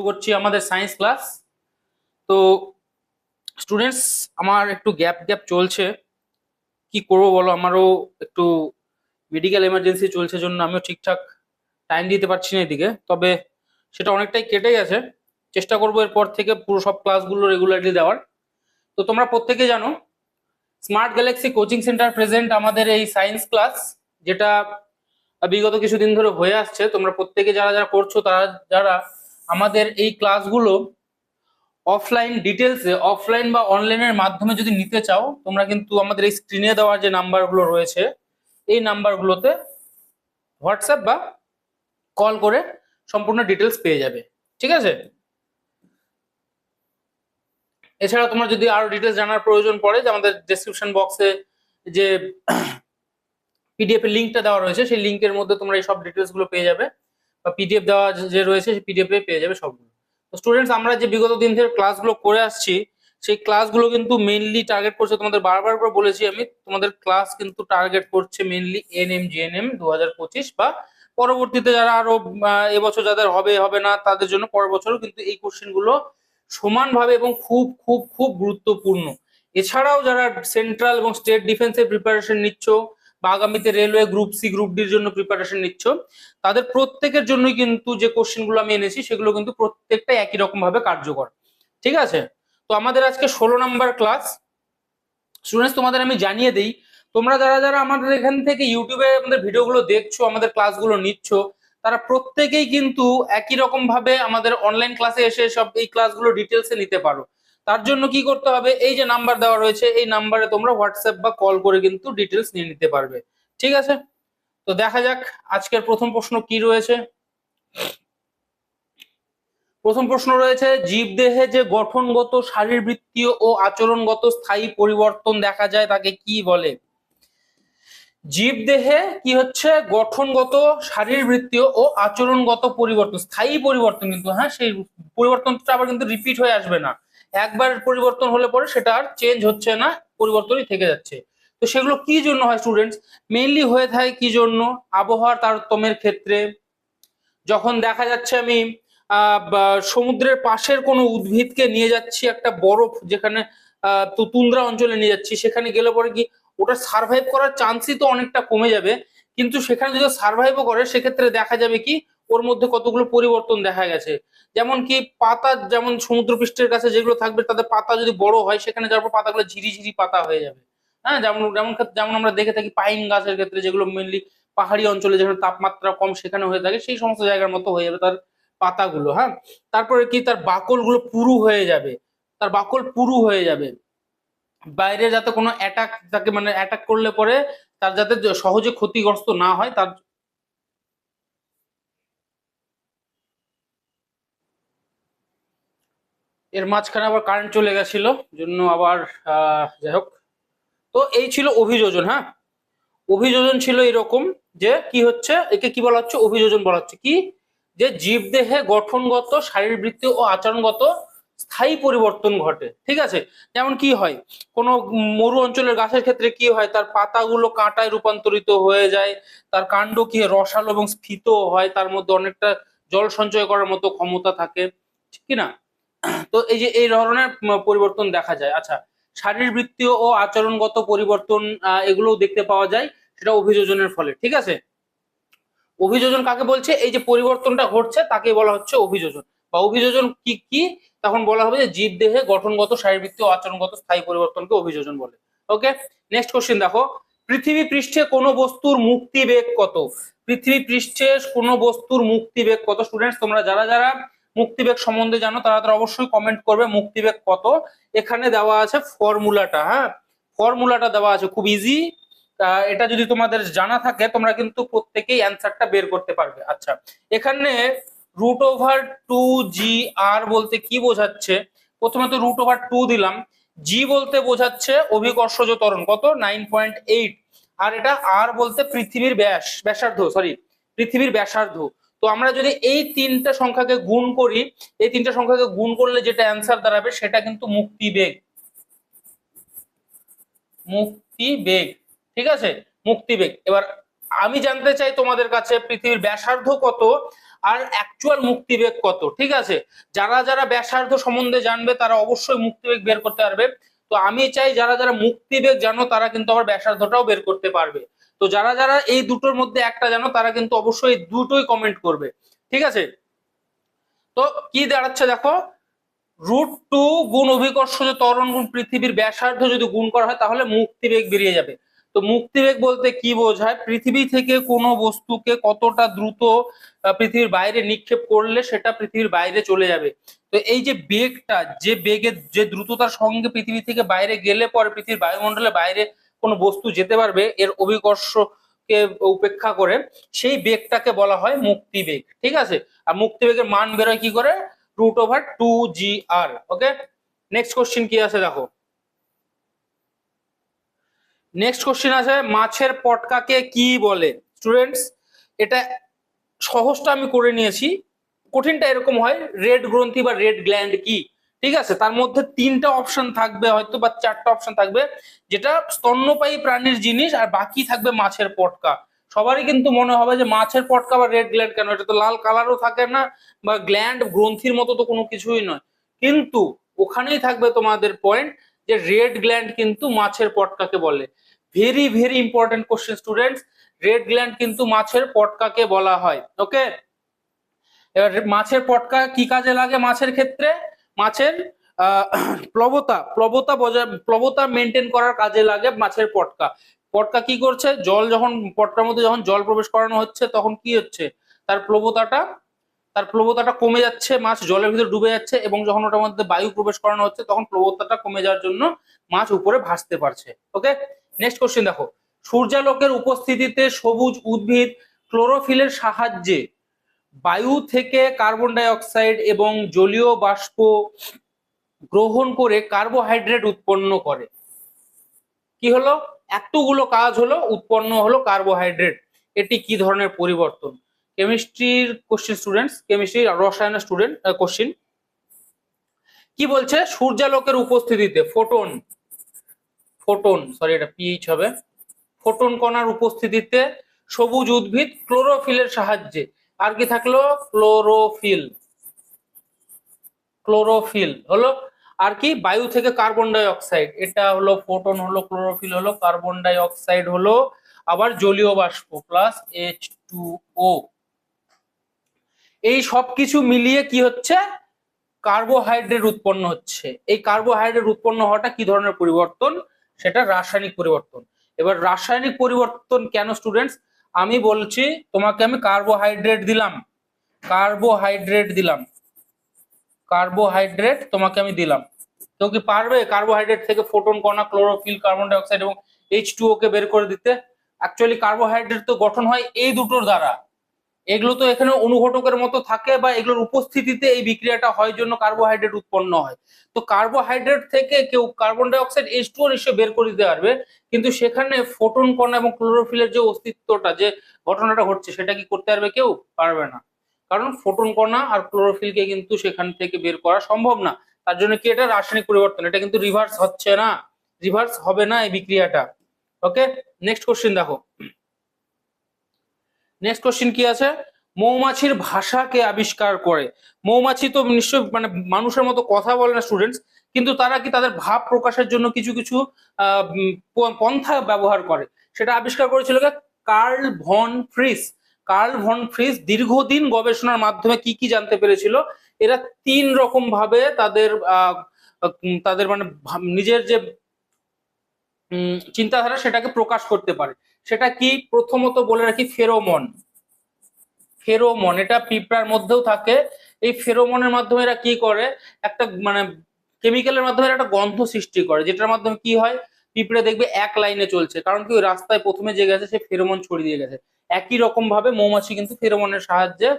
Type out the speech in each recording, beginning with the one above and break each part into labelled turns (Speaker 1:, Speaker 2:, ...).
Speaker 1: শুরু করছি আমাদের সায়েন্স ক্লাস তো স্টুডেন্টস আমার একটু গ্যাপ গ্যাপ চলছে। কি করব বলো? আমারও একটু মেডিকেল এমার্জেন্সি চলছে জন্য আমিও ঠিকঠাক টাইম দিতে পারছি না এদিকে। তবে সেটা অনেকটাই কেটে গেছে চেষ্টা করব এরপর থেকে পুরো সব ক্লাসগুলো রেগুলারলি দেওয়ার। তো তোমরা প্রত্যেকে জানো smart galaxy coaching centre present আমাদের এই সায়েন্স ক্লাস যেটা বিগত কিছুদিন ধরে হয়ে আসছে। তোমরা প্রত্যেকে যারা যারা করছ, তারা যারা আমাদের এই ক্লাসগুলো অফলাইন ডিটেলসে অফলাইন বা অনলাইনের মাধ্যমে যদি নিতে চাও, তোমরা কিন্তু আমাদের এই স্ক্রিনে দেওয়া যে নাম্বারগুলো রয়েছে, এই নাম্বারগুলোতে হোয়াটসঅ্যাপ বা কল করে সম্পূর্ণ ডিটেলস পেয়ে যাবে, ঠিক আছে? এছাড়া তোমার যদি আরও ডিটেলস জানার প্রয়োজন পড়ে, যে আমাদের ডেসক্রিপশন বক্সে যে পিডিএফ এর লিঙ্কটা দেওয়া রয়েছে, সেই লিঙ্কের মধ্যে তোমরা এই সব ডিটেলসগুলো পেয়ে যাবে। বা পিডিএফ দেওয়া যে রয়েছে, সেই পিডিএফ পেয়ে যাবে সবগুলো। তো স্টুডেন্টস আমরা যে বিগত দিন থেকে ক্লাসগুলো করে আসছি, সেই ক্লাসগুলো কিন্তু মেইনলি টার্গেট করছে তোমাদের বারবার করে বলেছি আমি, তোমাদের ক্লাস কিন্তু টার্গেট করছে মেইনলি এনএম জিএনএম দু হাজার পঁচিশ বা পরবর্তীতে যারা আরও এবছর যাদের হবে হবে না, তাদের জন্য পরের বছরও কিন্তু এই কোশ্চেনগুলো সমানভাবে এবং খুব খুব খুব গুরুত্বপূর্ণ। এছাড়াও যারা সেন্ট্রাল এবং স্টেট ডিফেন্সের প্রিপারেশন নিচ্ছ বা আগামীতে রেলওয়ে গ্রুপ সি গ্রুপ ডির জন্য প্রিপারেশন নিচ্ছ। তাদের প্রত্যেকের জন্যই কিন্তু যে কোশ্চেনগুলো আমি এনেছি, সেগুলো কিন্তু প্রত্যেকটা একই রকম ভাবে কার্যকর। ঠিক আছে? তো আমাদের আজকে ষোলো নাম্বার ক্লাস স্টুডেন্টস তোমাদের আমি জানিয়ে দিই, তোমরা যারা যারা আমাদের এখান থেকে ইউটিউবে আমাদের ভিডিওগুলো দেখছ, আমাদের ক্লাসগুলো নিচ্ছ, তারা প্রত্যেকেই কিন্তু একই রকম ভাবে আমাদের অনলাইন ক্লাসে এসে সব এই ক্লাসগুলো ডিটেলসে নিতে পারো। তার জন্য কি করতে হবে? এই যে নাম্বার দেওয়া রয়েছে, এই নাম্বারে তোমরা হোয়াটসঅ্যাপ বা কল করে কিন্তু ডিটেলস নিয়ে নিতে পারবে। ঠিক আছে? তো দেখা যাক আজকের প্রথম প্রশ্ন কি রয়েছে। প্রথম প্রশ্ন রয়েছে, জীবদেহে যে গঠনগত, শারীরবৃত্তীয় ও আচরণগত স্থায়ী পরিবর্তন দেখা যায় তাকে কি বলে? জীবদেহে কি হচ্ছে? গঠনগত, শারীরবৃত্তীয় ও আচরণগত পরিবর্তন, স্থায়ী পরিবর্তন কিন্তু হ্যাঁ সেই পরিবর্তনটা আবার কিন্তু রিপিট হয়ে আসবে না। একবার পরিবর্তন হলে পরে সেটা আর চেঞ্জ হচ্ছে না, পরিবর্তনই থেকে যাচ্ছে। তো সেগুলো কি জন্য হয় স্টুডেন্টস মেইনলি হয়ে থাকে কি জন্য? আবহাওয়ার তারতম্যের ক্ষেত্রে। যখন দেখা যাচ্ছে আমি সমুদ্রের পাশের কোনো উদ্ভিদকে নিয়ে যাচ্ছি, একটা বরফ যেখানে তো, তুন্দ্রা অঞ্চলে নিয়ে যাচ্ছি, সেখানে গেলে পরে কি ওটা সার্ভাইভ করার চান্সই তো অনেকটা কমে যাবে। কিন্তু সেখানে যদি সার্ভাইভও করে, সেক্ষেত্রে দেখা যাবে কি ওর মধ্যে কতগুলো পরিবর্তন দেখা গেছে। যেমন কি পাতা, যেমন সমুদ্রপৃষ্ঠের কাছে যেগুলো থাকবে তাদের পাতা যদি বড় হয়, সেখানে যাওয়ার পর পাতাগুলো ঝিরি ঝিরি পাতা হয়ে যাবে। হ্যাঁ যেমন যেমন যেমন আমরা দেখে থাকি পাইন গাছের ক্ষেত্রে যেগুলো মেনলি পাহাড়ি অঞ্চলে যেখানে তাপমাত্রা কম সেখানে হয়ে থাকে, সেই সমস্ত জায়গার মতো হয়ে যাবে তার পাতাগুলো হ্যাঁ। তারপরে কি তার বাকলগুলো পুরু হয়ে যাবে, তার বাকল পুরু হয়ে যাবে। বাইরে যাতে কোনো অ্যাটাক তাকে মানে অ্যাটাক করলে পরে তার যাতে সহজে ক্ষতিগ্রস্ত না হয়, তার এর মাঝখানে আবার কারেন্ট চলে গেছিল, জন্য আবার যাই হোক। তো এই ছিল অভিযোজন হ্যাঁ? অভিযোজন ছিল এরকম যে কি হচ্ছে, একে কি বলা হচ্ছে? অভিযোজন বলা হচ্ছে কি? যে জীবদেহে গঠনগত, শারীরবৃত্তীয় ও আচরণগত স্থায়ী পরিবর্তন ঘটে, ঠিক আছে? যেমন কি হয়, কোনো মরু অঞ্চলের গাছের ক্ষেত্রে কি হয়, তার পাতাগুলো কাঁটায় রূপান্তরিত হয়ে যায়, তার কাণ্ড কি রসালো এবং স্ফীত হয়, তার মধ্যে অনেকটা জল সঞ্চয় করার মতো ক্ষমতা থাকে, ঠিক কি না? তো এই যে এই ধরনের পরিবর্তন দেখা যায়। আচ্ছা শারীরবৃত্তীয় ও আচরণগত পরিবর্তন এগুলোও দেখতে পাওয়া যায়, সেটা অভিযোজনের ফলে, ঠিক আছে? অভিযোজন কাকে বলছে? এই যে পরিবর্তনটা ঘটছে তাকে বলা হচ্ছে অভিযোজন। বা অভিযোজন কি কি? তখন বলা হবে যে জীবদেহে গঠনগত, শারীরবৃত্তীয় আচরণগত স্থায়ী পরিবর্তনকে অভিযোজন বলে। ওকে? নেক্সট কোশ্চেন দেখো। পৃথিবী পৃষ্ঠে কোনো বস্তুর মুক্তি বেগ কত? পৃথিবী পৃষ্ঠে কোনো বস্তুর মুক্তি বেগ কত? স্টুডেন্টস তোমরা যারা যারা মুক্তিবেগ সম্বন্ধে জানো, তারা তারা অবশ্যই কমেন্ট করবে মুক্তিবেগ কত। এখানে দেওয়া আছে ফর্মুলাটা হ্যাঁ? ফর্মুলাটা দেওয়া আছে, খুব ইজি এটা যদি তোমাদের জানা থাকে, তোমরা কিন্তু প্রত্যেকেই অ্যান্সারটা বের করতে পারবে। আচ্ছা এখানে root over two G R বলতে কি বোঝাচ্ছে? প্রথমে তো রুট ওভার টু দিলাম। জি বলতে বোঝাচ্ছে অভিকর্ষজ ত্বরণ, কত? নাইন পয়েন্ট এইট আর এটা আর বলতে পৃথিবীর ব্যাস, ব্যাসার্ধ সরি পৃথিবীর ব্যাসার্ধ। তো আমরা যদি এই তিনটা সংখ্যাকে গুণ করি, এই তিনটা সংখ্যাকে গুণ করলে যেটা অ্যান্সার দাঁড়াবে সেটা কিন্তু মুক্তি বেগ। মুক্তি বেগ, ঠিক আছে? মুক্তি বেগ। এবার আমি জানতে চাই তোমাদের কাছে পৃথিবীর ব্যাসার্ধ কত আর অ্যাকচুয়াল মুক্তিবেগ কত, ঠিক আছে? যারা যারা ব্যাসার্ধ সম্বন্ধে জানবে তারা অবশ্যই মুক্তিবেগ বের করতে পারবে। তো আমি চাই যারা যারা মুক্তিবেগ জানো তারা কিন্তু আবার ব্যাসার্ধটাও বের করতে পারবে। তো যারা যারা এই দুটোর মধ্যে একটা জানো, তারা কিন্তু অবশ্যই দুটোই কমেন্ট করবে। ঠিক আছে? তো কি দাঁড়াচ্ছে দেখো? রুট টু গুণ অভিকর্ষ যে ত্বরণ গুণ পৃথিবীর ব্যাসার্ধ যদি গুণ করা হয়, তাহলে মুক্তিবেগ বেরিয়ে যাবে। তো মুক্তিবেগ বলতে কি বোঝায়? পৃথিবী থেকে কোনো বস্তুকে কতটা দ্রুত পৃথিবীর বাইরে নিক্ষেপ করলে সেটা পৃথিবীর বাইরে চলে যাবে। তো এই যে বেগটা, যে বেগের যে দ্রুততার সঙ্গে পৃথিবী থেকে বাইরে গেলে পরে পৃথিবীর বায়ুমণ্ডলের বাইরে কোনো বস্তু যেতে পারবে, এর অভিকর্ষকে উপেক্ষা করে সেই বেগটাকে বলা হয় মুক্তিবেগ ঠিক আছে? আর মুক্তিবেগের মান বেরোয় কি করে? Root over two G R, okay? Next question কি আছে দেখো? নেক্সট কোশ্চিন আছে, মাছের পটকাকে কি বলে? স্টুডেন্টস এটা সহজটা আমি করে নিয়েছি। কঠিনটা এরকম হয় রেড গ্রন্থি বা রেড গ্ল্যান্ড কি? ঠিক আছে? তার মধ্যে তিনটা অপশন থাকবে হয়তো বা চারটা অপশন থাকবে, যেটা স্তন্যপায়ী প্রাণীর জিনিস আর বাকি থাকবে মাছের পটকা। সবারই কিন্তু মনে হবে যে মাছের পটকা বা রেড গ্ল্যান্ড কেন? এটা তো লাল কালারও থাকে না বা গ্ল্যান্ড গ্রন্থির মতো তো কোনো কিছুই নয়। কিন্তু ওখানেই থাকবে তোমাদের পয়েন্ট যে রেড গ্ল্যান্ড কিন্তু মাছের পটকাকে বলে। Very very important question students red gland কিন্তু মাছের পটকাকে বলা হয় ওকে এবার মাছের পটকা কি কাজে লাগে মাছের ক্ষেত্রে? মাছের প্লবতা প্লবতা বজায়, প্লবতা মেনটেন করার কাজে লাগে মাছের পটকা। পটকা কি করছে? জল যখন, পটকার মধ্যে যখন জল প্রবেশ করানো হচ্ছে তখন কি হচ্ছে? তার প্লবতাটা তার প্লবতাটা কমে যাচ্ছে মাছ, জলের ভিতরে ডুবে যাচ্ছে এবং যখন ওটার মধ্যে বায়ু প্রবেশ করানো হচ্ছে তখন প্লবতাটা কমে যাওয়ার জন্য মাছ উপরে ভাসতে পারছে। ওকে? নেক্সট কোশ্চেন দেখো। সূর্যালোকের উপস্থিতিতে সবুজ, উদ্ভিদ ক্লোরোফিলের সাহায্যে বায়ু থেকে কার্বন ডাই অক্সাইড এবং জলীয় বাষ্প গ্রহণ করে কার্বোহাইড্রেট উৎপন্ন করে। কি হলো? এতগুলো কাজ হলো, উৎপন্ন হলো কার্বোহাইড্রেট এটি কি ধরনের পরিবর্তন? কেমিস্ট্রির কোশ্চেন স্টুডেন্টস কেমিস্ট্রি রসায়নের স্টুডেন্ট কোশ্চেন কি বলছে? সূর্যালোকের উপস্থিতিতে ফোটন ফোটন সরি এটা পিএইচ হবে। ফোটন কণার উপস্থিতিতে সবুজ উদ্ভিদ ক্লোরোফিলের সাহায্যে। আর কি থাকল? ক্লোরোফিল। ক্লোরোফিল হলো আর কি বায়ু থেকে কার্বন ডাই অক্সাইড এটা হলো ফোটন হলো, ক্লোরোফিল হলো, কার্বন ডাই অক্সাইড হলো, আবার জলীয় বাষ্প প্লাস এইচ টু ও এই সব কিছু মিলিয়ে কি হচ্ছে? কার্বোহাইড্রেট উৎপন্ন হচ্ছে। এই কার্বোহাইড্রেট উৎপন্ন হওয়াটা কি ধরনের পরিবর্তন? সেটা রাসায়নিক পরিবর্তন। এবার রাসায়নিক পরিবর্তন কেন স্টুডেন্টস আমি বলছি, তোমাকে আমি কার্বোহাইড্রেট দিলাম। কার্বোহাইড্রেট দিলাম। কার্বোহাইড্রেট তোমাকে আমি দিলাম। তো কি পারবে কার্বোহাইড্রেট থেকে ফোটন কণা ক্লোরোফিল কার্বন ডাইঅক্সাইড এবং এইচ টু কে বের করে দিতে? অ্যাকচুয়ালি কার্বোহাইড্রেট তো গঠন হয় এই দুটোর দ্বারা। এগুলো তো এখানে অনুঘটকের মতো থাকে বা এগুলোর উপস্থিতিতে এই বিক্রিয়াটা হয় জন্য কার্বোহাইড্রেট উৎপন্ন হয়। তো কার্বোহাইড্রেট থেকে কেউ carbon dioxide H two নিশ্চয়ই বের করে দিতে পারবে, কিন্তু সেখানে ফোটন কণা এবং ক্লোরোফিলের যে অস্তিত্বটা, যে ঘটনাটা ঘটছে, সেটা কি করতে পারবে কেউ? পারবে না। কারণ ফোটন কণা আর ক্লোরোফিলকে কিন্তু সেখান থেকে বের করা সম্ভব না। তার জন্য কি এটা? রাসায়নিক পরিবর্তন। এটা কিন্তু রিভার্স হচ্ছে না। রিভার্স হবে না এই বিক্রিয়াটা। ওকে নেক্সট কোশ্চেন দেখো। নেক্সট কোশ্চেন কি আছে? মৌমাছির ভাষাকে আবিষ্কার করে। মৌমাছি তো নিশ্চয় মানে মানুষের মতো কথা বলে না স্টুডেন্টস কিন্তু তারা কি তাদের ভাব প্রকাশের জন্য কিছু কিছু পন্থা ব্যবহার করে? সেটা আবিষ্কার করেছিল Karl von Frisch. Karl von Frisch দীর্ঘদিন গবেষণার মাধ্যমে কি কি জানতে পেরেছিল? এরা তিন রকম ভাবে তাদের তাদের মানে নিজের যে চিন্তাধারা সেটাকে প্রকাশ করতে পারে। সেটা কি? প্রথমত বলে রাখি ফেরোমন। ফেরোমন, এটা পিঁপড়ার মধ্যেও থাকে। এই ফেরোমনের মাধ্যমে এরা কি করে? একটা মানে কেমিক্যালের মাধ্যমে একটা গন্ধ সৃষ্টি করে, যেটার মাধ্যমে কি হয়? পিঁপড়ে দেখবে এক লাইনে চলছে। কারণ কি? ওই রাস্তায় প্রথমে যে গেছে, সে ফেরোমন ছড়িয়ে দিয়ে গেছে। একই রকম ভাবে মৌমাছি কিন্তু ফেরোমনের সাহায্যে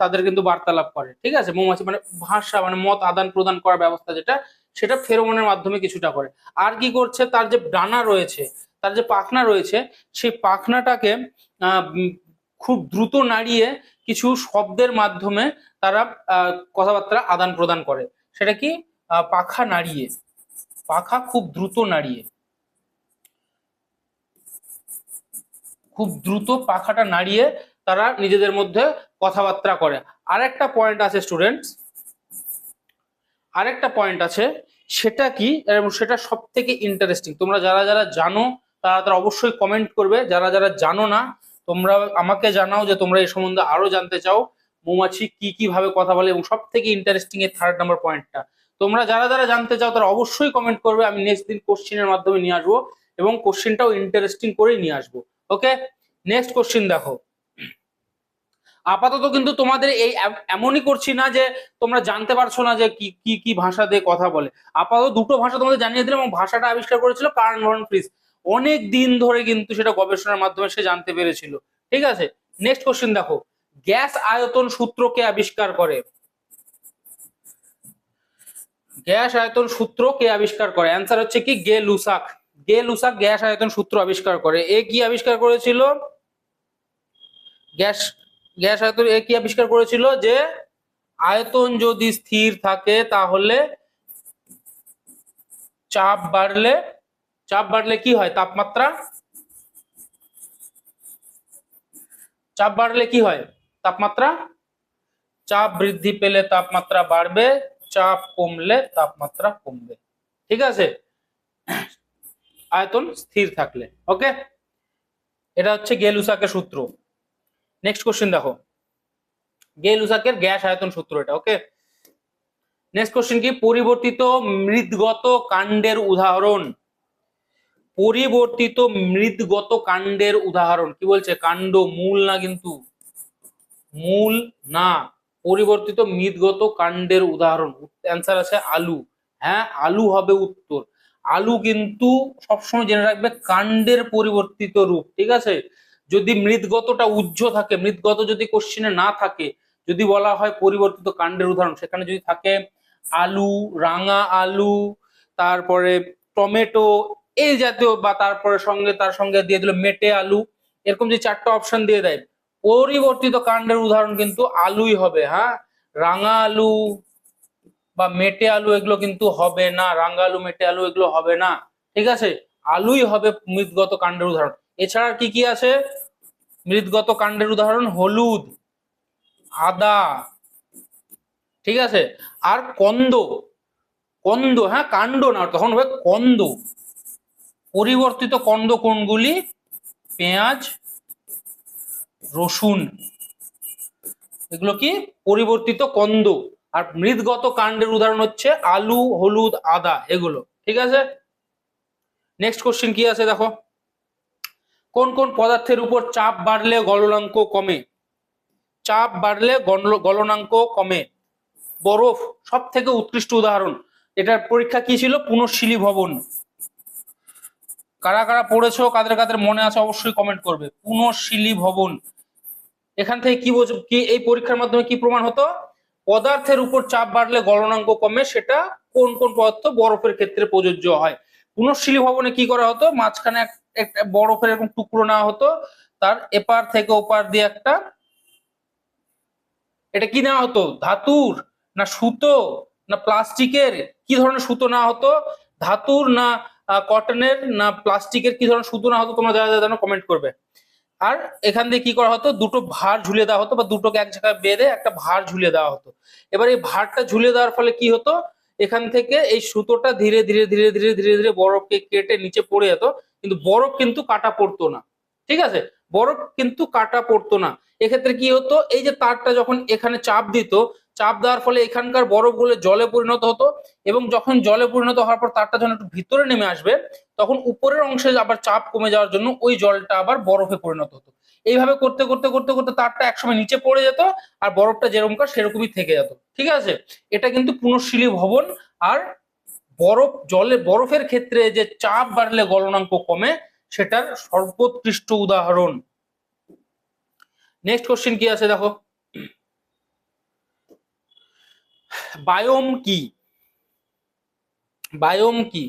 Speaker 1: তাদের কিন্তু বার্তালাপ করে। ঠিক আছে? মৌমাছি মানে ভাষা মানে মত আদান প্রদান করার ব্যবস্থা যেটা, সেটা ফেরোমনের মাধ্যমে কিছুটা করে। আর কি করছে? তার যে ডানা রয়েছে তার যে পাখনা রয়েছে, সেই পাখনাটাকে খুব দ্রুত নাড়িয়ে কিছু শব্দের মাধ্যমে তারা কথাবার্তা আদান প্রদান করে। সেটা কি? পাখা নাড়িয়ে। পাখা খুব দ্রুত নাড়িয়ে। খুব দ্রুত পাখাটা নাড়িয়ে তারা নিজেদের মধ্যে কথাবার্তা করে। আরেকটা পয়েন্ট আছে স্টুডেন্টস আরেকটা পয়েন্ট আছে, সেটা কি? সেটা সব থেকে ইন্টারেস্টিং তোমরা যারা যারা জানো তারা তারা অবশ্যই কমেন্ট করবে। যারা যারা জানো না, তোমরা আমাকে জানাও যে তোমরা এই সম্বন্ধে আরও জানতে চাও, মৌমাছি কি কি ভাবে কথা বলে এবং সব থেকে ইন্টারেস্টিং এর থার্ড নাম্বার পয়েন্টটা তোমরা যারা যারা জানতে চাও, তারা অবশ্যই কমেন্ট করবে। আমি নেক্সট দিন কোশ্চিনের মাধ্যমে নিয়ে আসব এবং কোশ্চিনটাও ইন্টারেস্টিং করেই নিয়ে আসব। ওকে নেক্সট কোশ্চিন দেখো। আপাতত কিন্তু তোমাদের এই এমনই করছি না যে তোমরা জানতে পারছ না যে কি কি কি ভাষা দিয়ে কথা বলে। আপাতত দুটো ভাষা তোমাদের জানিয়ে দিলাম এবং ভাষাটা আবিষ্কার করেছিল কার্ন ভন ফ্রিজ। অনেক দিন ধরে কিন্তু সেটা গবেষণার মাধ্যমে সে জানতে পেরেছিল। ঠিক আছে? নেক্সট কোশ্চেন দেখো। গ্যাস আয়তন সূত্রকে আবিষ্কার করে। গ্যাস আয়তন সূত্র কে আবিষ্কার করে। অ্যান্সার হচ্ছে কি? গে লুসাক। গে লুসাক গ্যাস আয়তন সূত্র আবিষ্কার করে। এ কি আবিষ্কার করেছিল? গ্যাস গ্যাস আয়তন এ কি আবিষ্কার করেছিল? যে আয়তন যদি স্থির থাকে তাহলে চাপ বাড়লে চাপ বাড়লে কি হয়? তাপমাত্রা? চাপ বাড়লে কি হয়? তাপমাত্রা? চাপ বৃদ্ধি পেলে তাপমাত্রা বাড়বে, চাপ কমলে তাপমাত্রা কমবে। ঠিক আছে? আয়তন স্থির থাকলে, ওকে? এটা হচ্ছে গেলুসাকের সূত্র। নেক্সট কোশ্চেন দেখো। গেলুসাকের গ্যাস আয়তন সূত্র এটা, ওকে? নেক্সট কোশ্চেন কি? পরিবর্তিত মৃদগত কাণ্ডের উদাহরণ। পরিবর্তিত মৃদগত কাণ্ডের উদাহরণ। কি বলছে? কাণ্ড মূল না কিন্তু? মূল না। পরিবর্তিত মৃদগত কাণ্ডের উদাহরণ। অ্যান্সার আছে আলু। হ্যাঁ আলু হবে উত্তর। আলু কিন্তু সবসময় জেনে রাখবে কাণ্ডের পরিবর্তিত রূপ, ঠিক আছে? যদি মৃদগতটা উজ্জ থাকে, মৃদগত যদি কোশ্চিনে না থাকে, যদি বলা হয় পরিবর্তিত কাণ্ডের উদাহরণ, সেখানে যদি থাকে আলু, রাঙা আলু, তারপরে টমেটো এই জাতীয় বা তারপরে সঙ্গে, তার সঙ্গে দিয়ে দিল মেটে আলু। এরকম যে চারটা অপশন দিয়ে দেয়। পরিবর্তিত কাণ্ডের উদাহরণ কিন্তু আলুই হবে হ্যাঁ? রাঙা আলু বা মেটে আলু এগুলো কিন্তু হবে না। রাঙা আলু, মেটে আলু এগুলো হবে না। ঠিক আছে? আলুই হবে মৃদগত কাণ্ডের উদাহরণ। এছাড়া কি কি আছে? মৃদগত কাণ্ডের উদাহরণ হলুদ, আদা, ঠিক আছে? আর কন্দ। কন্দ হ্যাঁ? কাণ্ড না, তখন হবে কন্দ। পরিবর্তিত কন্দ কোনগুলি পেঁয়াজ, রসুন। এগুলো কি? পরিবর্তিত কন্দ। আর মৃদগত কাণ্ডের উদাহরণ হচ্ছে আলু, হলুদ, আদা, এগুলো। ঠিক আছে? নেক্সট কোশ্চেন কি আছে দেখো? কোন কোন পদার্থের উপর চাপ বাড়লে গলনাঙ্ক কমে? চাপ বাড়লে গল- গলনাঙ্ক কমে। বরফ সব থেকে উৎকৃষ্ট উদাহরণ। এটার পরীক্ষা কি ছিল? পুনঃশীলী ভবন কারা কারা পড়েছো, কাদের কাদের মনে আছে অবশ্যই কমেন্ট করবে। পুনঃশীলী ভবন। এখান থেকে কি বোঝ, কি এই পরীক্ষার মাধ্যমে কি প্রমাণ হতো? পদার্থের উপর চাপ বাড়লে গলনাঙ্ক কমে, সেটা কোন কোন পদার্থ বরফের ক্ষেত্রে প্রযোজ্য হয়? পুনঃশীলী ভবনে কি করা হতো? মাঝখানে এক- একটা বরফের এরকম টুকরো নেওয়া হতো। তার এপার থেকে ওপার দিয়ে একটা, এটা কি নেওয়া হতো? ধাতুর না সুতো না প্লাস্টিকের? কি ধরনের সুতো নেওয়া হতো? ধাতুর না কটনের না প্লাস্টিকের কি ধরনের সুতো না হতো, তোমরা যারা যারা কমেন্ট করবে। আর এখান দিয়ে কি করা হতো? দুটো ভার ঝুলিয়ে দেওয়া হতো বা দুটোকে এক জায়গায় বেঁধে একটা ভার ঝুলিয়ে দেওয়া হতো। এবার এই ভারটা ঝুলিয়ে দেওয়ার ফলে কি হতো? এখান থেকে এই সুতোটা ধীরে ধীরে ধীরে ধীরে ধীরে ধীরে বরফকে কেটে নিচে পড়ে যেত, কিন্তু বরফ কিন্তু কাটা পড়তো না। ঠিক আছে? বরফ কিন্তু কাটা পড়তো না। এক্ষেত্রে কি হতো? এই যে তারটা যখন এখানে চাপ দিত চাপ দেওয়ার ফলে এখানকার বরফগুলো জলে পরিণত হতো এবং যখন জলে পরিণত হওয়ার পর তারটা যখন একটু ভিতরে নেমে আসবে, তখন উপরের অংশে আবার চাপ কমে যাওয়ার জন্য ওই জলটা আবার বরফে পরিণত হতো। এইভাবে করতে করতে করতে করতে তারটা একসময় নিচে পড়ে যেত আর বরফটা যেরকমকার সেরকমই থেকে যেত। ঠিক আছে? এটা কিন্তু পুনঃশীলী ভবন আর বরফ, জলে, বরফের ক্ষেত্রে যে চাপ বাড়লে গলনাঙ্ক কমে সেটার সর্বোৎকৃষ্ট উদাহরণ। নেক্সট কোশ্চেন কি আছে দেখো? বায়োম কি? বায়োম কি?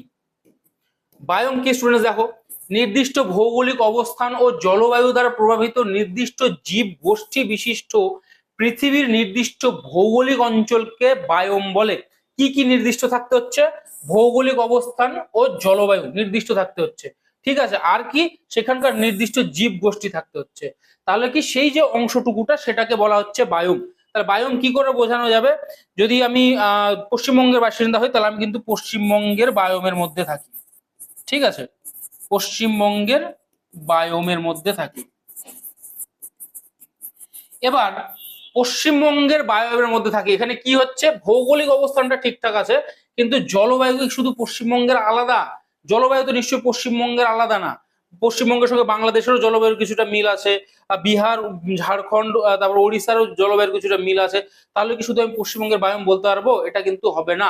Speaker 1: বায়োম কি স্টুডেন্টস দেখো, নির্দিষ্ট ভৌগোলিক অবস্থান ও জলবায়ু দ্বারা প্রভাবিত নির্দিষ্ট জীব গোষ্ঠী বিশিষ্ট পৃথিবীর নির্দিষ্ট ভৌগোলিক অঞ্চলকে বায়োম বলে। কি কি নির্দিষ্ট থাকতে হচ্ছে? ভৌগোলিক অবস্থান ও জলবায়ু নির্দিষ্ট থাকতে হচ্ছে। ঠিক আছে, আর কি? সেখানকার নির্দিষ্ট জীব গোষ্ঠী থাকতে হচ্ছে। তাহলে কি সেই যে অংশটুকুটা, সেটাকে বলা হচ্ছে বায়ুম তাহলে বায়ুম কি করে বোঝানো যাবে? যদি আমি পশ্চিমবঙ্গের বাসিন্দা হই, তাহলে আমি কিন্তু পশ্চিমবঙ্গের বায়োমের মধ্যে থাকি। ঠিক আছে? পশ্চিমবঙ্গের বায়োমের মধ্যে থাকি। এবার, পশ্চিমবঙ্গের বায়োমের মধ্যে থাকি। এখানে কি হচ্ছে? ভৌগোলিক অবস্থানটা ঠিকঠাক আছে, কিন্তু জলবায়ু শুধু পশ্চিমবঙ্গের আলাদা? জলবায়ু তো নিশ্চয়ই পশ্চিমবঙ্গের আলাদা না। পশ্চিমবঙ্গের সঙ্গে বাংলাদেশেরও জলবায়ুর কিছুটা মিল আছে বিহার, ঝাড়খণ্ড তারপর ওড়িশারও জলবায়ুর কিছুটা মিল আছে। তাহলে কি শুধু আমি পশ্চিমবঙ্গের বায়ুম বলতে পারব? এটা কিন্তু হবে না।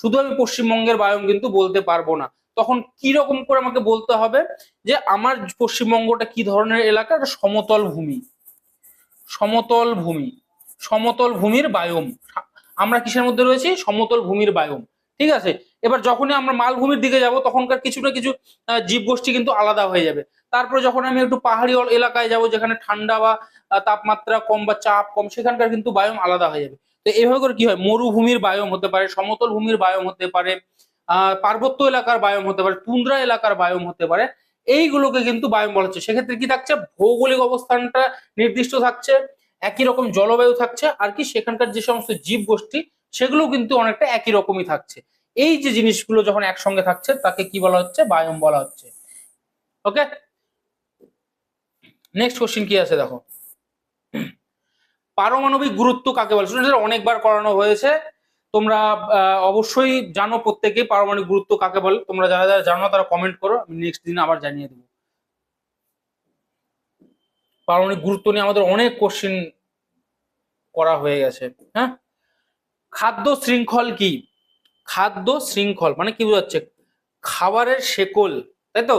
Speaker 1: শুধু আমি পশ্চিমবঙ্গের বায়ুম কিন্তু বলতে পারব না। তখন কি রকম করে আমাকে বলতে হবে যে, আমার পশ্চিমবঙ্গটা কি ধরনের এলাকা? সমতল ভূমি। সমতল ভূমি। সমতল ভূমির বায়ুম। আমরা কিসের মধ্যে রয়েছি? সমতল ভূমির বায়ুম। ঠিক আছে? এবার যখনই আমরা মালভূমির দিকে যাব, তখনকার কিছু না কিছু জীবগোষ্ঠী কিন্তু আলাদা হয়ে যাবে। তারপরে যখন আমি একটু পাহাড়ি এলাকায় যাব, যেখানে ঠান্ডা বা তাপমাত্রা কম বা চাপ কম, সেখানকার কিন্তু বায়ম আলাদা হয়ে যাবে। তো এইভাবে করে কি হয়? মরুভূমির বায়ুম হতে পারে, সমতল ভূমির বায়ুম হতে পারে পার্বত্য এলাকার বায়ম হতে পারে তুন্দ্রা এলাকার বায়ুম হতে পারে। এইগুলোকে কিন্তু বায়ুম বলা হচ্ছে। সেক্ষেত্রে কি থাকছে? ভৌগোলিক অবস্থানটা নির্দিষ্ট থাকছে, একই রকম জলবায়ু থাকছে, আর কি সেখানকার যে সমস্ত জীব গোষ্ঠী সেগুলো কিন্তু অনেকটা একই রকমই থাকছে। এই যে জিনিসগুলো যখন একসঙ্গে থাকছে, তাকে কি বলা হচ্ছে? বায়ম বলা হচ্ছে। ওকে নেক্সট কোশ্চিন কি আছে দেখো? পারমাণবিক গুরুত্ব কাকে বলে? স্টুডেন্টদের অনেকবার করানো হয়েছে। তোমরা অবশ্যই জানো প্রত্যেকেই পারমাণবিক গুরুত্ব কাকে বলে। তোমরা যারা যারা জানো তারা কমেন্ট করো, আমি নেক্সট দিন আবার জানিয়ে দেবো। পারমাণবিক গুরুত্ব নিয়ে আমাদের অনেক কোশ্চিন করা হয়ে গেছে। হ্যাঁ? খাদ্য শৃঙ্খল কি? খাদ্য শৃঙ্খল মানে কি বোঝাচ্ছে? খাবারের শেকল, তাই তো?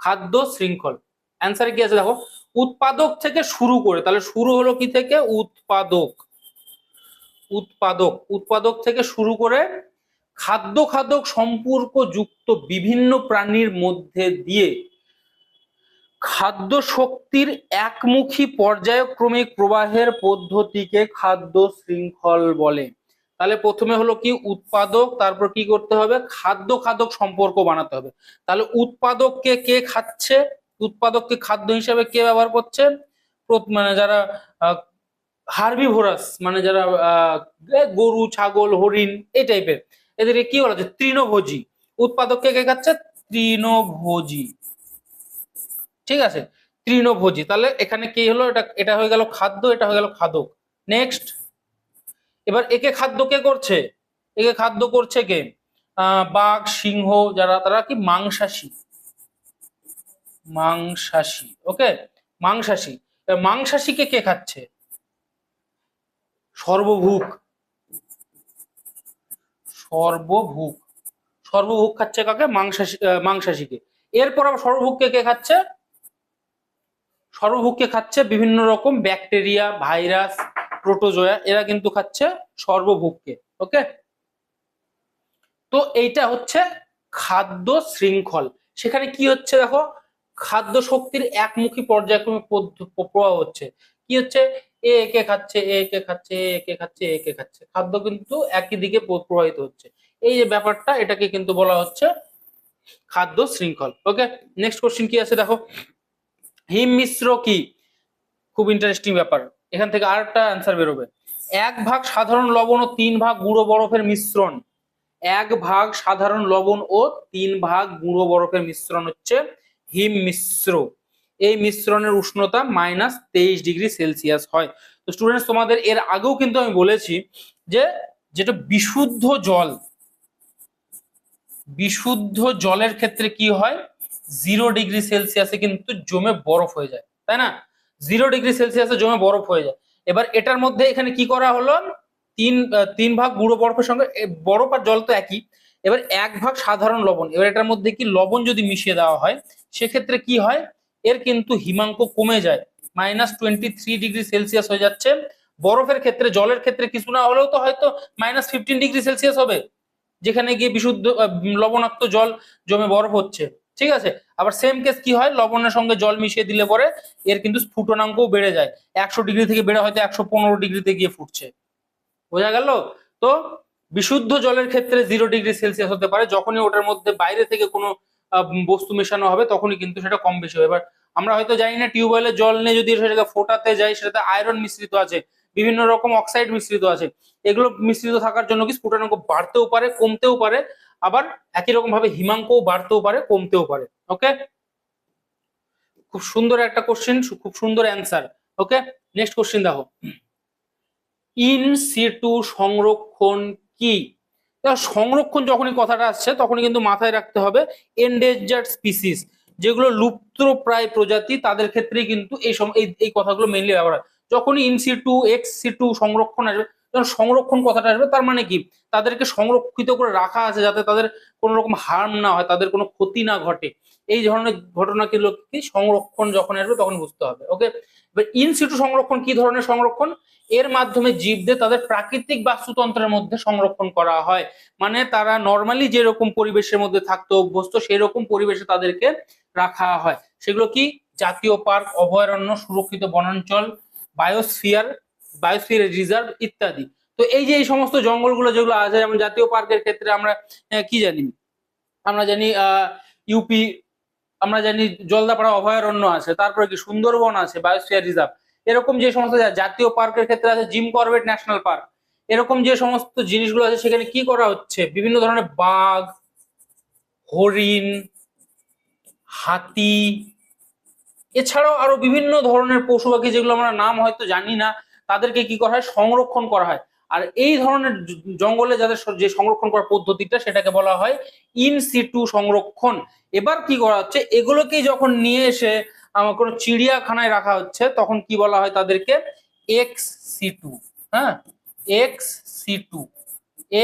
Speaker 1: খাদ্য শৃঙ্খল। অ্যান্সারে কি আছে দেখো? উৎপাদক থেকে শুরু করে, তাহলে শুরু হলো কি থেকে? উৎপাদক। উৎপাদক উৎপাদক থেকে শুরু করে খাদ্য খাদক সম্পর্ক যুক্ত বিভিন্ন প্রাণীর মধ্যে দিয়ে খাদ্য শক্তির একমুখী পর্যায়ক্রমিক প্রবাহের পদ্ধতিকে খাদ্য শৃঙ্খল বলে। তাহলে প্রথমে হলো কি উৎপাদক, তারপর কি করতে হবে? খাদ্য খাদক সম্পর্ক বানাতে হবে। তাহলে উৎপাদককে কে খাচ্ছে? উৎপাদককে খাদ্য হিসাবে কে ব্যবহার করছে? মানে যারা হার্বিভোরাস মানে যারা গরু, ছাগল, হরিণ, এই টাইপের এদেরকে কি বলা হচ্ছে? তৃণভোজী। উৎপাদককে কে খাচ্ছে? তৃণভোজী। ঠিক আছে? তৃণভোজী। তাহলে এখানে কি হলো? এটা এটা হয়ে গেল খাদ্য, এটা হয়ে গেল খাদক। নেক্সট এবার একে খাদ্য কে করছে? একে খাদ্য করছে কে? বাঘ, সিংহ, যারা, তারা কি মাংসাশী। মাংসাশী ওকে মাংসাশী। মাংসাশীকে কে খাচ্ছে? সর্বভুক সর্বভুক সর্বভুক খাচ্ছে কাকে? মাংসাশী মাংসাশীকে। এরপর আবার সর্বভুককে কে খাচ্ছে? সর্বভুককে খাচ্ছে? বিভিন্ন রকম ব্যাকটেরিয়া, ভাইরাস প্রোটোজোয়া এরা কিন্তু খাচ্ছে সর্বভুককে ওকে তো এইটা হচ্ছে খাদ্য শৃঙ্খল। সেখানে কি হচ্ছে দেখো? খাদ্য শক্তির একমুখী পর্যায়ক্রমিক পদ্ধ- প্রবাহ হচ্ছে। কি হচ্ছে? এ একে খাচ্ছে, এ একে খাচ্ছে, এ একে খাচ্ছে, এ একে খাচ্ছে। খাদ্য কিন্তু একই দিকে প্রবাহিত হচ্ছে। এই যে ব্যাপারটা, এটাকে কিন্তু বলা হচ্ছে খাদ্য শৃঙ্খল ওকে নেক্সট কোশ্চিন কি আছে দেখো? হিম মিশ্র কি? খুব ইন্টারেস্টিং ব্যাপার। এখান থেকে আরেকটা অ্যান্সার বেরোবে। এক ভাগ সাধারণ লবণ ও তিন ভাগ গুঁড়ো বরফের মিশ্রণ। এক ভাগ সাধারণ লবণ ও তিন ভাগ গুঁড়ো বরফের মিশ্রণ হচ্ছে হিম মিশ্র। এই মিশ্রণের উষ্ণতা মাইনাস তেইশ ডিগ্রি সেলসিয়াস হয়। তো স্টুডেন্টস তোমাদের এর আগেও কিন্তু আমি বলেছি যে, যেটা বিশুদ্ধ জল, বিশুদ্ধ জলের ক্ষেত্রে কি হয়? জিরো ডিগ্রি সেলসিয়াসে কিন্তু জমে বরফ হয়ে যায়। তাই না? জিরো ডিগ্রি সেলসিয়াসে জমে বরফ হয়ে যায়। এবার এটার মধ্যে এখানে কি করা হলো? তিন তিন ভাগ গুঁড়ো বরফের সঙ্গে বরফ আর জল তো একই। এবার এক ভাগ সাধারণ লবণ। এবার এটার মধ্যে কি লবণ যদি মিশিয়ে দেওয়া হয়, সেক্ষেত্রে কি হয়? এর কিন্তু হিমাঙ্ক কমে যায়। Minus twenty three degree Celsius হয়ে যাচ্ছে। বরফের ক্ষেত্রে, জলের ক্ষেত্রে কিছু না হলেও তো হয়তো মাইনাস ফিফটিন ডিগ্রি সেলসিয়াস হবে। যেখানে গিয়ে বিশুদ্ধ লবণাক্ত জল জমে বরফ হচ্ছে। ঠিক আছে? আবার সেম কেস কি হয়? লবণের সঙ্গে জল মিশিয়ে দিলে পরে এর কিন্তু স্ফুটনাঙ্কও বেড়ে যায়। একশো ডিগ্রি থেকে বেড়ে হয়তো একশো পনেরো ডিগ্রিতে গিয়ে ফুটছে। বোঝা গেল? তো বিশুদ্ধ জলের ক্ষেত্রে জিরো ডিগ্রি সেলসিয়াস হতে পারে। যখনই ওটার মধ্যে বাইরে থেকে কোনো বস্তু মেশানো হবে, তখনই কিন্তু সেটা কম বেশি হবে। এবার আমরা হয়তো জানি না টিউবওয়েলের জল নিয়ে যদি সেটাকে ফোটাতে যাই, সেটাতে আয়রন মিশ্রিত আছে, বিভিন্ন রকম অক্সাইড মিশ্রিত আছে। এগুলো মিশ্রিত থাকার জন্য কি স্ফুটনাঙ্ক বাড়তেও পারে, কমতেও পারে। আবার একই রকম ভাবে হিমাঙ্কও বাড়তেও পারে, কমতেও পারে ওকে খুব সুন্দর একটা কোশ্চেন খুব সুন্দর অ্যান্সার ওকে নেক্সট কোশ্চেন দেখো। ইন সিটু সংরক্ষণ কি? সংরক্ষণ যখনই কথাটা আসছে, তখনই কিন্তু মাথায় রাখতে হবে এন্ডেঞ্জার্ড স্পিসিস যেগুলো লুপ্তপ্রায় প্রজাতি, তাদের ক্ষেত্রে কিন্তু এই এই কথাগুলো মেনলি ব্যবহার হয়। যখনই ইন সিটু এক্স সিটু সংরক্ষণ আসবে যখন সংরক্ষণ কথাটা আসবে, তার মানে কি? তাদেরকে সংরক্ষিত করে রাখা আছে যাতে তাদের কোনো রকম হার্ম না হয়, তাদের কোনো ক্ষতি না ঘটে। এই ধরনের ঘটনাগুলো কি সংরক্ষণ যখন আসবে তখন বুঝতে হবে ওকে এবার ইন সিটু সংরক্ষণ, কি ধরনের সংরক্ষণ? এর মাধ্যমে জীবদের তাদের প্রাকৃতিক বাস্তুতন্ত্রের মধ্যে সংরক্ষণ করা হয়। মানে তারা নর্মালি যেরকম পরিবেশের মধ্যে থাকতে অভ্যস্ত, সেরকম পরিবেশে তাদেরকে রাখা হয়। সেগুলো কি? জাতীয় পার্ক, অভয়ারণ্য, সুরক্ষিত বনাঞ্চল বায়োস্ফিয়ার বায়োস্ফিয়ার রিজার্ভ ইত্যাদি। তো এই যে এই সমস্ত জঙ্গলগুলো যেগুলো আছে, যেমন জাতীয় পার্কের ক্ষেত্রে আমরা কি জানি? আমরা জানি ইউপি আমরা জানি জলদাপাড়া অভয়ারণ্য আছে, তারপরে কি সুন্দরবন আছে বায়োস্ফিয়ার রিজার্ভ এরকম যে সমস্ত জাতীয় পার্কের ক্ষেত্রে আছে জিম করবেট ন্যাশনাল পার্ক এরকম যে সমস্ত জিনিসগুলো আছে, সেখানে কি করা হচ্ছে? বিভিন্ন ধরনের বাঘ, হরিণ, হাতি, এছাড়াও আরও বিভিন্ন ধরনের পশু পাখি, যেগুলো আমরা নাম হয়তো জানি না তাদেরকে কি করা হয়? সংরক্ষণ করা হয়। আর এই ধরনের জঙ্গলে যাদের যে সংরক্ষণ করার পদ্ধতিটা সেটাকে বলা হয় ইন সিটু সংরক্ষণ। এবার কি করা হচ্ছে? এগুলোকেই যখন নিয়ে এসে আমার কোনো চিড়িয়াখানায় রাখা হচ্ছে, তখন কি বলা হয় তাদেরকে? এক্স সিটু হ্যাঁ? এক্স সিটু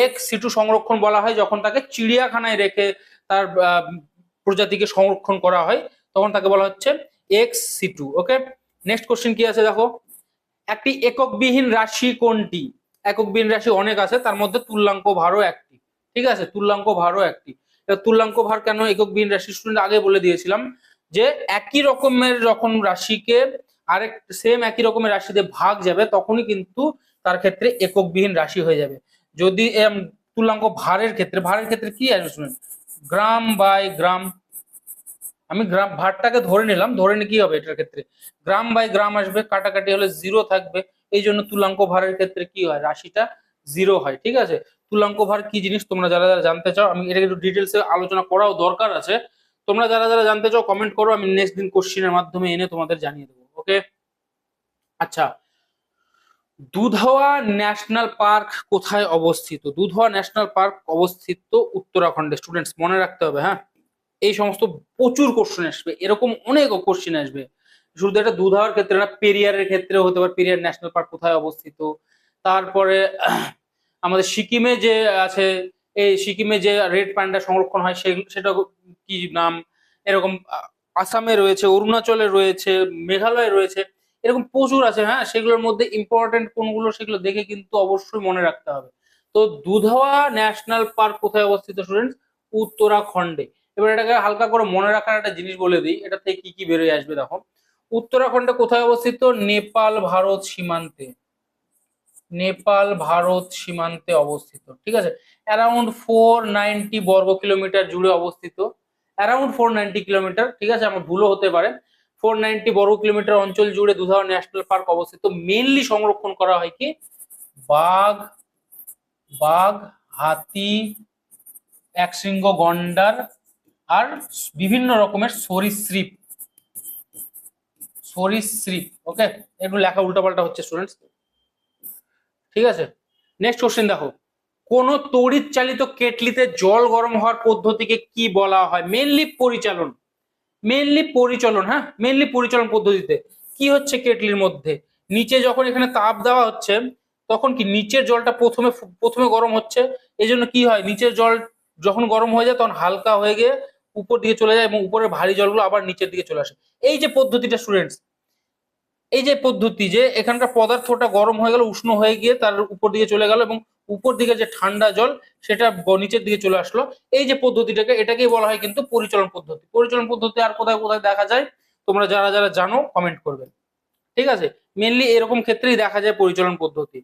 Speaker 1: এক্স সিটু সংরক্ষণ বলা হয়। যখন তাকে চিড়িয়াখানায় রেখে তার প্রজাতিকে সংরক্ষণ করা হয়, তখন তাকে বলা হচ্ছে ex situ okay next question কি আছে দেখো? একটি এককবিহীন রাশি কোনটি? এককবিহীন রাশি অনেক আছে, তার মধ্যে তুল্যাঙ্ক ভারও একটি। ঠিক আছে? তুল্যাঙ্ক ভারও একটি। তুল্যাঙ্ক ভার কেন এককবিহীন রাশি স্টুডেন্ট আগে বলে দিয়েছিলাম যে একই রকমের যখন রাশিকে আরেক সেম একই রকমের রাশিতে ভাগ যাবে, তখনই কিন্তু তার ক্ষেত্রে এককবিহীন রাশি হয়ে যাবে। যদি তুল্যাঙ্ক ভারের ক্ষেত্রে ভারের ক্ষেত্রে কি আসবে শুনুন? গ্রাম বাই গ্রাম আমি গ্রাম ভারটাকে ধরে নিলাম, ধরে নিয়ে কি হবে এটার ক্ষেত্রে? গ্রাম বাই গ্রাম আসবে, কাটাকাটি হলে জিরো থাকবে, এই জন্য তুলাঙ্ক ভারের ক্ষেত্রে কি হয়? রাশিটা জিরো হয়, ঠিক আছে? তুলাঙ্ক ভার কি জিনিস? তোমরা যারা যারা জানতে চাও, আমি এটা একটু ডিটেলসে আলোচনা করাও দরকার আছে। তোমরা যারা যারা জানতে চাও কমেন্ট করো, আমি নেক্সট দিন কোশ্চিনের মাধ্যমে এনে তোমাদের জানিয়ে দেবো ওকে আচ্ছা দুধওয়া ন্যাশনাল পার্ক কোথায় অবস্থিত? দুধওয়া ন্যাশনাল পার্ক অবস্থিত উত্তরাখণ্ডে। স্টুডেন্টস মনে রাখতে হবে হ্যাঁ? এই সমস্ত প্রচুর কোশ্চেন আসবে। এরকম অনেক কোশ্চেন আসবে। শুধু এটা দুধাওয়ার ক্ষেত্রে না, পেরিয়ারের ক্ষেত্রে হতে পারে। পেরিয়ার ন্যাশনাল পার্ক কোথায় অবস্থিত? তারপরে, আমাদের সিকিমে যে আছে, এই সিকিমে যে রেড প্যান্ডা সংরক্ষণ হয় সেটা কি নাম? এরকম আসামে রয়েছে, অরুণাচলে রয়েছে, মেঘালয়ে রয়েছে, এরকম প্রচুর আছে। হ্যাঁ সেগুলোর মধ্যে ইম্পর্টেন্ট কোনগুলো সেগুলো দেখে কিন্তু অবশ্যই মনে রাখতে হবে। তো দুধাওয়া ন্যাশনাল পার্ক কোথায় অবস্থিত স্টুডেন্টস উত্তরাখণ্ডে। এবার এটাকে হালকা করে মনে রাখার একটা জিনিস বলে দিই, এটা থেকে কি কি বেরোয় আসবে দেখো। উত্তরাখণ্ডে কোথায় অবস্থিত? নেপাল, ভারত সীমান্তে। নেপাল, ভারত সীমান্তে অবস্থিত, ঠিক আছে? অ্যারাউন্ড ফোর নাইনটি বর্গ কিলোমিটার জুড়ে অবস্থিত। অ্যারাউন্ড ফোর নাইনটি কিলোমিটার, ঠিক আছে? আমার ভুলও হতে পারে। ফোর নাইনটি বর্গ কিলোমিটার অঞ্চল জুড়ে দুধাও ন্যাশনাল পার্ক অবস্থিত। মেনলি সংরক্ষণ করা হয় কি? বাঘ বাঘ, হাতি, একশৃঙ্গ গন্ডার আর বিভিন্ন রকমের সরীসৃপ। সরীসৃপ ওকে একটু লেখা উল্টাপাল্টা হচ্ছে স্টুডেন্টস ঠিক আছে? নেক্সট কোশ্চেন দেখো। কোন তড়িৎ চালিত কেটলিতে জল গরম হওয়ার পদ্ধতিকে কি বলা হয়? মেনলি পরিচালন। মেনলি পরিচালন হ্যাঁ? মেনলি পরিচালন পদ্ধতিতে। কি হচ্ছে কেটলির মধ্যে? নিচে যখন এখানে তাপ দেওয়া হচ্ছে, তখন কি নিচের জলটা প্রথমে প্রথমে গরম হচ্ছে? এই জন্য কি হয়? নিচের জল যখন গরম হয়ে যায়, তখন হালকা হয়ে গিয়ে উপর দিকে চলে যায় এবং উপরের ভারী জলগুলো আবার নিচের দিকে চলে আসে। এই যে পদ্ধতিটা স্টুডেন্টস এই যে পদ্ধতি যে এখানকার পদার্থটা গরম হয়ে গেল উষ্ণ হয়ে গিয়ে তার উপর দিকে চলে গেল এবং উপর দিকে যে ঠান্ডা জল সেটা নিচের দিকে চলে আসলো। এই যে পদ্ধতিটাকে এটাকেই বলা হয় কিন্তু পরিচালন পদ্ধতি। পরিচালন পদ্ধতি আর কোথায় কোথায় দেখা যায়? তোমরা যারা যারা জানো কমেন্ট করবে। ঠিক আছে? মেনলি এরকম ক্ষেত্রেই দেখা যায় পরিচালন পদ্ধতি।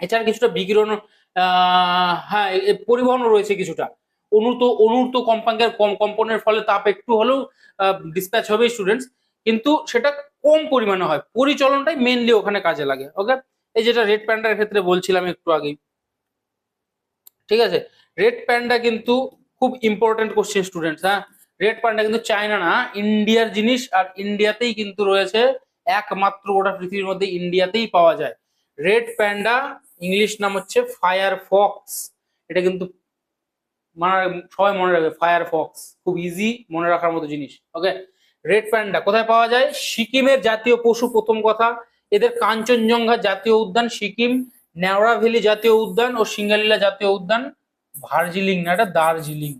Speaker 1: এছাড়া কিছুটা বিকিরণ আহ, হ্যাঁ পরিবহনও রয়েছে কিছুটা। অনুত অনুর্ত কম্পাঙ্কের কম কম্পনের ফলে তাপ একটু হলেও ডিসপ্যাচ হবে স্টুডেন্টস কিন্তু সেটা কম পরিমাণে হয়। পরিচলনটাই মেনলি ওখানে কাজে লাগে। ওকে এই যেটা রেড প্যান্ডার ক্ষেত্রে বলছিলাম একটু আগেই। ঠিক আছে? রেড প্যান্ডা কিন্তু খুব ইম্পর্টেন্ট কোশ্চেন স্টুডেন্টস হ্যাঁ? রেড প্যান্ডা কিন্তু চায়না না ইন্ডিয়ার জিনিস আর ইন্ডিয়াতেই কিন্তু রয়েছে। একমাত্র গোটা পৃথিবীর মধ্যে ইন্ডিয়াতেই পাওয়া যায়। রেড প্যান্ডা ইংলিশ নাম হচ্ছে ফায়ার ফক্স এটা কিন্তু মানে সবাই মনে রাখবে ফায়ার ফক্স খুব ইজি মনে রাখার মতো জিনিস ওকে রেড প্যান্ডা কোথায় পাওয়া যায়? সিকিমের জাতীয় পশু, প্রথম কথা। এদের কাঞ্চনজঙ্ঘা জাতীয় উদ্যান, সিকিম নেওড়া ভ্যালি জাতীয় উদ্যান ও সিঙ্গালীলা জাতীয় উদ্যান দার্জিলিং না, এটা দার্জিলিং,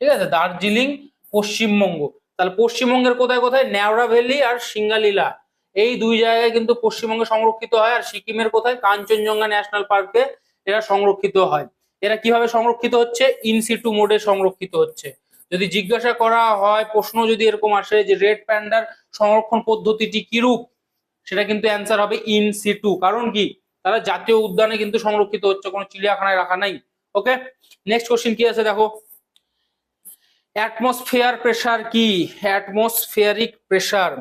Speaker 1: ঠিক আছে? দার্জিলিং, পশ্চিমবঙ্গ। তাহলে পশ্চিমবঙ্গের কোথায় কোথায়? নেওড়া ভ্যালি আর সিঙ্গালীলা। এই দুই জায়গায় কিন্তু পশ্চিমবঙ্গে সংরক্ষিত হয় আর সিকিমের কোথায়? কাঞ্চনজঙ্ঘা ন্যাশনাল পার্কে এরা সংরক্ষিত হয়। এরা কীভাবে সংরক্ষিত হচ্ছে? ইনসিটু মোডে সংরক্ষিত হচ্ছে। যদি জিজ্ঞাসা করা হয়, প্রশ্ন যদি এরকম আসে যে রেড প্যান্ডার সংরক্ষণ পদ্ধতিটি কিরূপ, সেটা কিন্তু অ্যান্সার হবে ইন সিটু কারণ কি? তারা জাতীয় উদ্যানে কিন্তু সংরক্ষিত হচ্ছে, কোনো চিড়িয়াখানায় রাখা নাই। ওকে নেক্সট কোশ্চেন কি আছে দেখো? অ্যাটমসফিয়ার প্রেসার কি? অ্যাটমসফিয়ারিক প্রেসার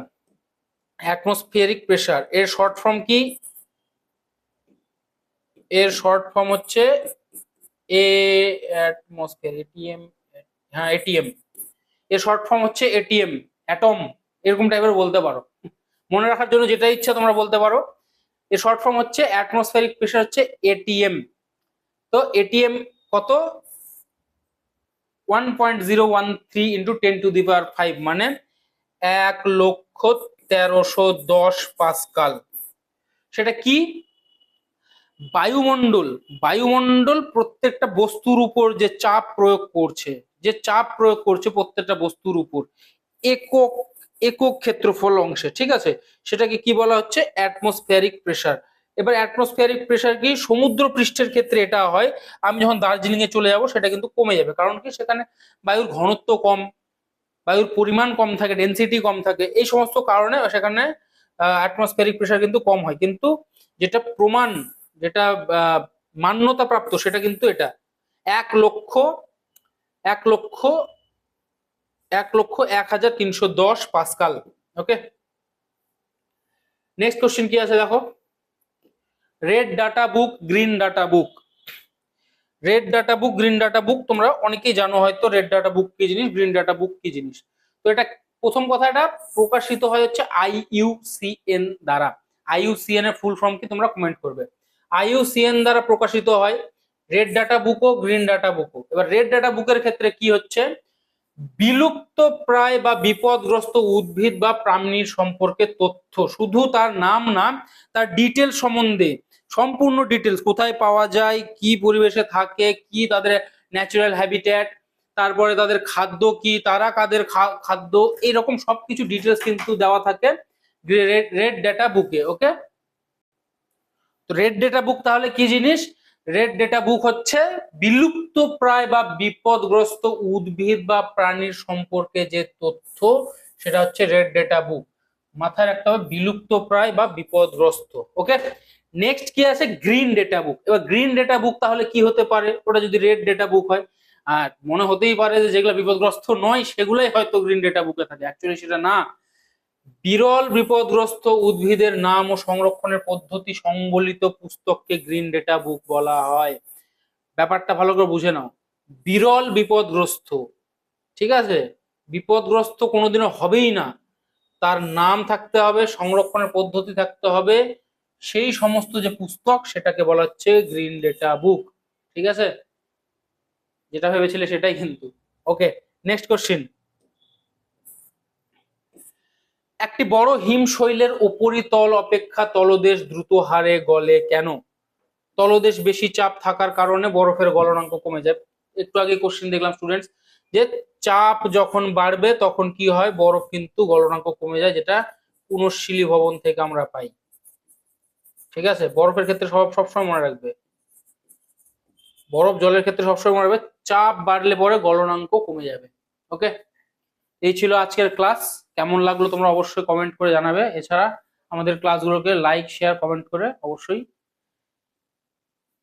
Speaker 1: অ্যাটমসফিয়ারিক প্রেসার এর শর্ট ফর্ম কি? এর শর্ট ফর্ম হচ্ছে এ অ্যাটমসফিয়ার এটিএম হ্যাঁ এটিএম এর শর্ট ফর্ম হচ্ছে এটিএম অ্যাটম এরকম টাইপের বলতে পারো। মনে রাখার জন্য যেটা ইচ্ছা তোমরা বলতে পারো। এর শর্ট ফর্ম হচ্ছে অ্যাটমসফিয়ারিক প্রেসার হচ্ছে এটিএম তো এটিএম কত? One point zero one three into ten to the power five মানে এক লক্ষ তেরোশো দশ পাসকাল। সেটা কি? বায়ুমণ্ডল বায়ুমণ্ডল প্রত্যেকটা বস্তুর উপর যে চাপ প্রয়োগ করছে, যে চাপ প্রয়োগ করছে প্রত্যেকটা বস্তুর উপর, একক একক ক্ষেত্রফল অংশে, ঠিক আছে? সেটাকে কি বলা হচ্ছে? অ্যাটমসফিয়ারিক প্রেশার এবার অ্যাটমসফিয়ারিক প্রেশার কি? সমুদ্র পৃষ্ঠের ক্ষেত্রে এটা হয়, আমি যখন দার্জিলিং এ চলে যাব, সেটা কিন্তু কমে যাবে। কারণ কি? সেখানে বায়ুর ঘনত্ব কম, বায়ুর পরিমাণ কম থাকে ডেন্সিটি কম থাকে, এই সমস্ত কারণে সেখানে অ্যাটমসফিয়ারিক প্রেশার কিন্তু কম হয়। কিন্তু যেটা প্রমাণ যেটা আহ, মান্যতা প্রাপ্ত সেটা কিন্তু এটা। এক লক্ষ এক লক্ষ এক লক্ষ এক হাজার তিনশো দশ পাসকাল ওকে? নেক্সট কোশ্চেন কি আছে দেখো? Red data book green data book red data book green data book তোমরা অনেকেই জানো হয়তো রেড ডাটা বুক কি জিনিস গ্রিন ডাটা বুক কি জিনিস? তো এটা প্রথম কথা এটা প্রকাশিত হয় হচ্ছে আইইউসিএন দ্বারা। আইইউসিএন এর ফুল ফর্ম কি তোমরা কমেন্ট করবে। আইইউসিএন দ্বারা প্রকাশিত হয়। রেড ডাটা বুকও গ্রিন ডাটা বুকও এবার রেড ডাটা বুকের ক্ষেত্রে কি হচ্ছে? বিলুপ্ত প্রায় বা বিপদগ্রস্ত উদ্ভিদ বা প্রাণীর সম্পর্কে তথ্য। শুধু তার নাম না, তার ডিটেল সম্বন্ধে সম্পূর্ণ ডিটেলস কোথায় পাওয়া যায়, কি পরিবেশে থাকে, কি তাদের ন্যাচারাল হ্যাবিটেট তারপরে তাদের খাদ্য কি, তারা কাদের খাদ্য, এইরকম সবকিছু ডিটেলস কিন্তু দেওয়া থাকে রেড ডেটা বুকে ওকে রেড ডেটা বুক তাহলে কি জিনিস? রেড ডেটা বুক হচ্ছে বিলুপ্ত প্রায় বা বিপদগ্রস্ত উদ্ভিদ বা প্রাণীর সম্পর্কে যে তথ্য, সেটা হচ্ছে রেড ডেটা বুক। মাথায় রাখতে হবে, বিলুপ্ত প্রায় বা বিপদগ্রস্ত, ওকে? নেক্সট কি আছে? Green data book. এবার গ্রিন ডেটা বুক তাহলে কি হতে পারে? ওটা যদি রেড ডেটা বুক হয়, আর মনে হতেই পারে যে যেগুলো বিপদগ্রস্ত নয়, সেগুলোই হয়তো গ্রিন ডেটা বুকে থাকে। অ্যাকচুয়ালি সেটা না। বিরল বিপদগ্রস্ত উদ্ভিদের নাম ও সংরক্ষণের পদ্ধতি সংবলিত পুস্তককে গ্রিন ডেটা বুক বলা হয়। ব্যাপারটা ভালো করে বুঝে নাও। বিরল বিপদগ্রস্ত, ঠিক আছে? বিপদগ্রস্ত কোনোদিনও হবেই না। তার নাম থাকতে হবে, সংরক্ষণের পদ্ধতি থাকতে হবে। সেই সমস্ত যে পুস্তক, সেটাকে বলা হচ্ছে গ্রিন ডেটা বুক, ঠিক আছে? যেটা ভেবেছিলে সেটাই কিন্তু। Okay, next question. একটি বড় হিমশৈলের উপরিতল অপেক্ষা তলদেশ দ্রুত হারে গলে কেন? তলদেশ বেশি চাপ থাকার কারণে বরফের গলনাঙ্ক কমে যায়। একটু আগে কোশ্চেন দেখলাম স্টুডেন্টস যে চাপ যখন বাড়বে তখন কি হয়? বরফ কিন্তু গলনাঙ্ক কমে যায়, যেটা পুনঃশীলী ভবন থেকে আমরা পাই। ঠিক আছে? বরফের ক্ষেত্রে সব, সবসময় মনে রাখবে। বরফ জলের ক্ষেত্রে সবসময় মনে রাখবে, চাপ বাড়লে পরে গলনাঙ্ক কমে যাবে। ওকে এই ছিল আজকের ক্লাস কেমন লাগল তোমরা অবশ্যই কমেন্ট করে জানাবে। এছাড়া আমাদের ক্লাসগুলোকে লাইক শেয়ার কমেন্ট করে অবশ্যই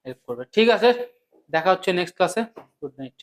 Speaker 1: হেল্প করবে। ঠিক আছে, দেখা হচ্ছে নেক্সট ক্লাসে গুড নাইট